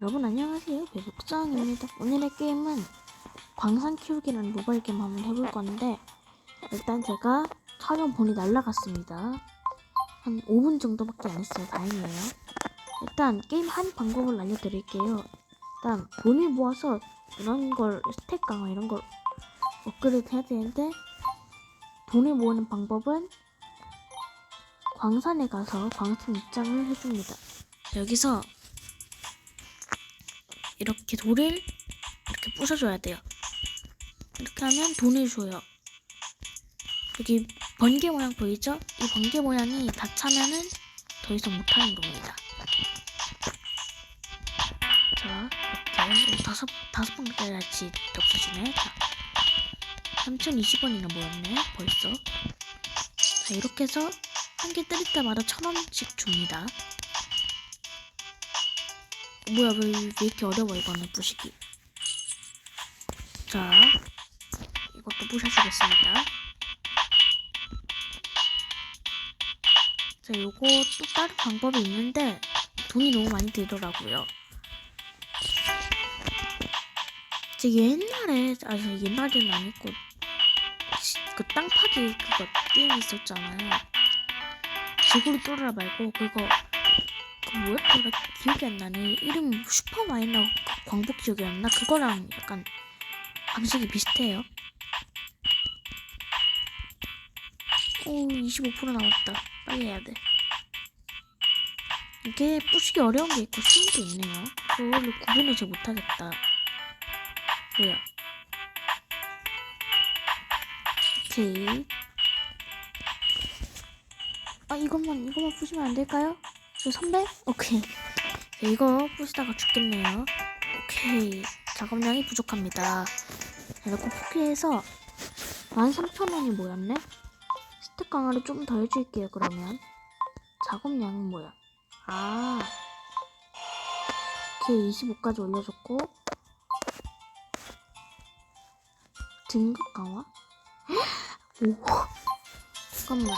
여러분 안녕하세요. 배북상입니다. 오늘의 게임은 광산 키우기라는 모바일 게임 한번 해볼 건데 일단 제가 촬영 본이 날라갔습니다. 한 5분 정도밖에 안 했어요. 다행이에요. 일단 게임 한 방법을 알려드릴게요. 일단 돈을 모아서 이런 걸 스택 강화 이런 걸 업그레이드 해야 되는데 돈을 모으는 방법은 광산에 가서 광산 입장을 해줍니다. 여기서 이렇게 돌을 이렇게 부숴줘야 돼요. 이렇게 하면 돈을 줘요. 여기 번개 모양 보이죠? 이 번개 모양이 다 차면은 더 이상 못하는 겁니다. 자, 이렇게 다섯 다섯 번 때려야지 없어지네. 자, 3,020원이나 모였네. 벌써. 자, 이렇게 해서 한 개 때릴 때마다 천 원씩 줍니다. 뭐야 왜, 왜 이렇게 어려워 이거는 부시기 자 이것도 부셔주겠습니다. 자 요거 또 다른 방법이 있는데 돈이 너무 많이 들더라고요. 제 옛날에 아니 옛날에는 아니고 시- 그 땅파기 그거 게임 있었잖아요. 지구를 뚫어라 말고 그거 그 뭐였더라 기억이 안 나네. 이름 슈퍼 마이너 광복 지역이었나? 그거랑 약간 방식이 비슷해요. 오 25% 남았다. 빨리 해야 돼. 이게 부시기 어려운 게 있고 쉬운 게 있네요. 그걸로 구분을 잘 못하겠다. 뭐야? 오케이. 아 이것만 이것만 부시면 안 될까요? 저 선배? 오케이. 네, 이거 부시다가 죽겠네요. 오케이. 작업량이 부족합니다. 이렇게 포기해서 13,000원이 모였네? 스택 강화를 좀 더 해줄게요, 그러면. 작업량은 뭐야? 아. 오케이, 25까지 올려줬고. 등급 강화? 오. 잠깐만.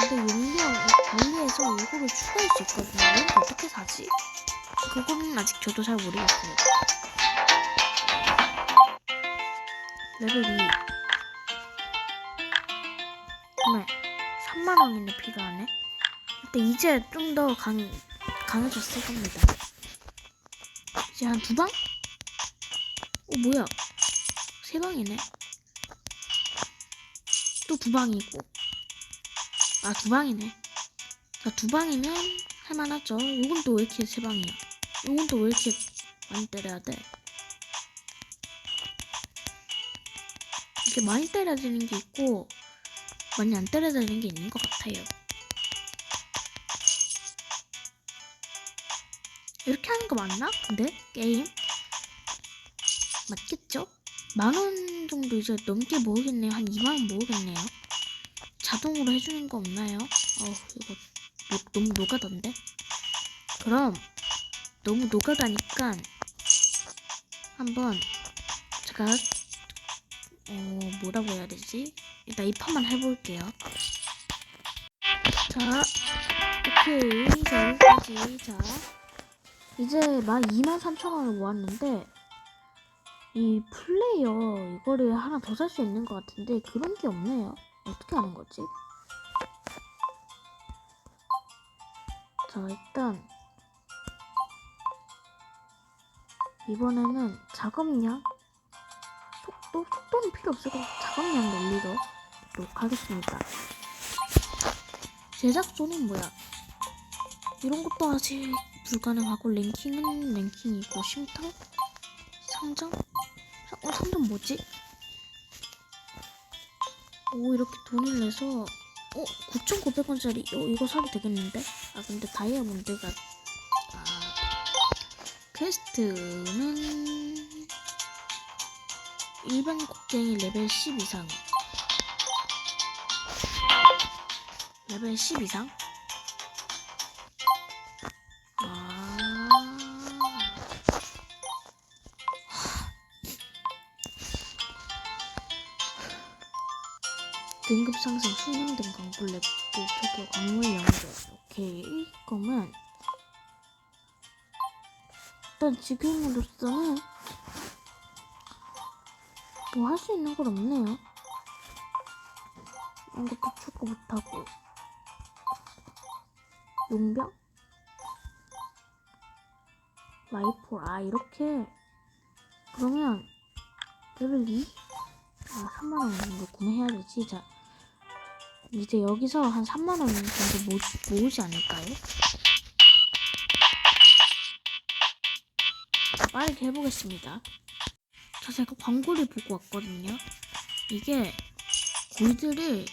근데 용량 관리해서 이거를 추가할 수 있거든요. 이거 어떻게 사지? 그거는 아직 저도 잘 모르겠어요. 레벨 2. 정말 3만 원이나 필요하네. 근데 이제 좀 더 강, 강해졌을 겁니다. 이제 한 두 방? 어, 뭐야. 세 방이네. 또 두 방이고. 아, 두 방이네. 자, 두 방이면 할만하죠. 요건 또 왜 이렇게 세 방이야? 요건 또 왜 이렇게 많이 때려야 돼? 이렇게 많이 때려야 되는 게 있고, 많이 안 때려야 되는 게 있는 것 같아요. 이렇게 하는 거 맞나? 근데? 게임? 맞겠죠? 만 원 정도 이제 넘게 모으겠네요. 한 2만 원 모으겠네요. 자동으로 해주는 거 없나요? 어 이거 노, 너무 노가다인데? 그럼 너무 노가다니까 한번 제가 어 뭐라고 해야 되지? 일단 이 판만 해볼게요. 자, 오케이 자 여기까지 자 이제 만 2만 3천 원을 모았는데 이 플레이어 이거를 하나 더 살 수 있는 것 같은데 그런 게 없네요. 어떻게 하는 거지? 자, 일단 이번에는 작업량 속도? 속도는 필요 없을 것 같고 작업량 올리도록 하겠습니다. 제작소는 뭐야? 이런 것도 아직 불가능하고 랭킹은 랭킹이고 심탕? 상점? 어, 상점 뭐지? 오 이렇게 돈을 내서 어 9,900원짜리 어, 이거 사도 되겠는데? 아 근데 다이아몬드가 아 퀘스트는 일반 곡괭이 레벨 10 이상 레벨 10 이상? 등급 상승 숙련된 광굴 랩도 저기 광물 연결 오케이 그러면 일단 지금으로서는 뭐 할 수 있는 건 없네요. 아무것도 축구 못하고 용병? 라이플 아 이렇게 그러면 레벨 2? 아 3만원 정도 구매해야 되지 자 이제 여기서 한 3만원 정도 모, 모으지 않을까요? 자, 빠르게 해보겠습니다. 자 제가 광고를 보고 왔거든요. 이게 골드를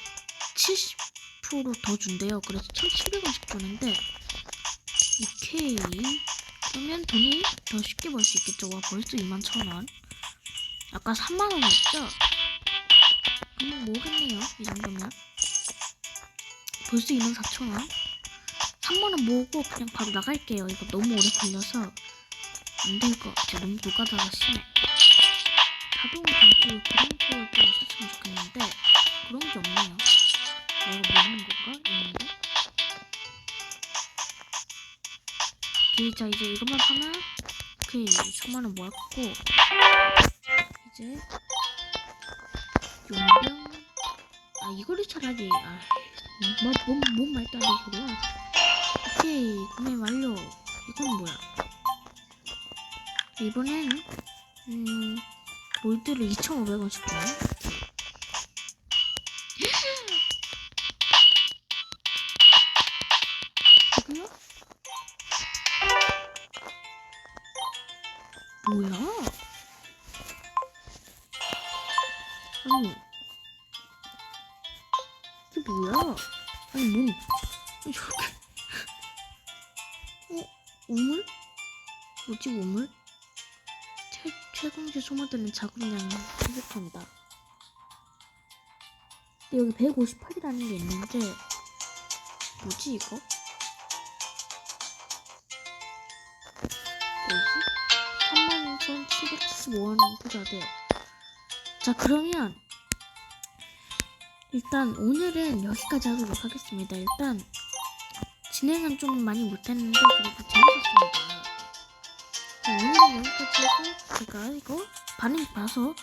70%더 준대요. 그래서 1700원씩 주는데 오케이. 그러면 돈이 더 쉽게 벌 수 있겠죠? 와 벌써 2만 1000원. 아까 3만원이었죠? 그럼 모으겠네요 이 정도면 벌써 2만 4천원 3만원 모으고 그냥 바로 나갈게요. 이거 너무 오래 걸려서 안 될 것 같아. 너무 노가다가 심해 자동 전투 그런 거도 있었으면 좋겠는데 그런 게 없네요. 내가 모르는 건가? 있는데? 오케이 자 이제 이것만 하면 오케이 3만원 모았고. 이제 용병. 아 이거를 차라리 아 뭐 뭔 뭔 말도 안 되는 소리야 오케이 구매 완료 이건 뭐야 이번엔 음 골드를 2,500원씩 주네? 뭐야? 아니 뭐야? 아니 뭔 저렇게 어? 우물? 뭐지 우물? 최, 최공주 소모되는 자금량이 생겼단다 근데 여기 158이라는 게 있는데 뭐지 이거? 뭐지? 32,775원 투자돼요 자 그러면 일단 오늘은 여기까지 하도록 하겠습니다. 일단 진행은 좀 많이 못했는데 그래도 재밌었습니다. 자, 오늘은 여기까지 하고 제가 이거 반응 봐서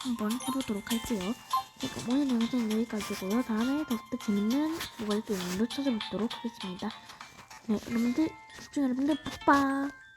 한번 해보도록 할게요. 자, 그럼 오늘 영상은 여기까지고요. 다음에 더욱더 재밌는 모바일 게임으로 찾아뵙도록 하겠습니다. 네, 여러분들, 시청자 여러분들, 빡빡!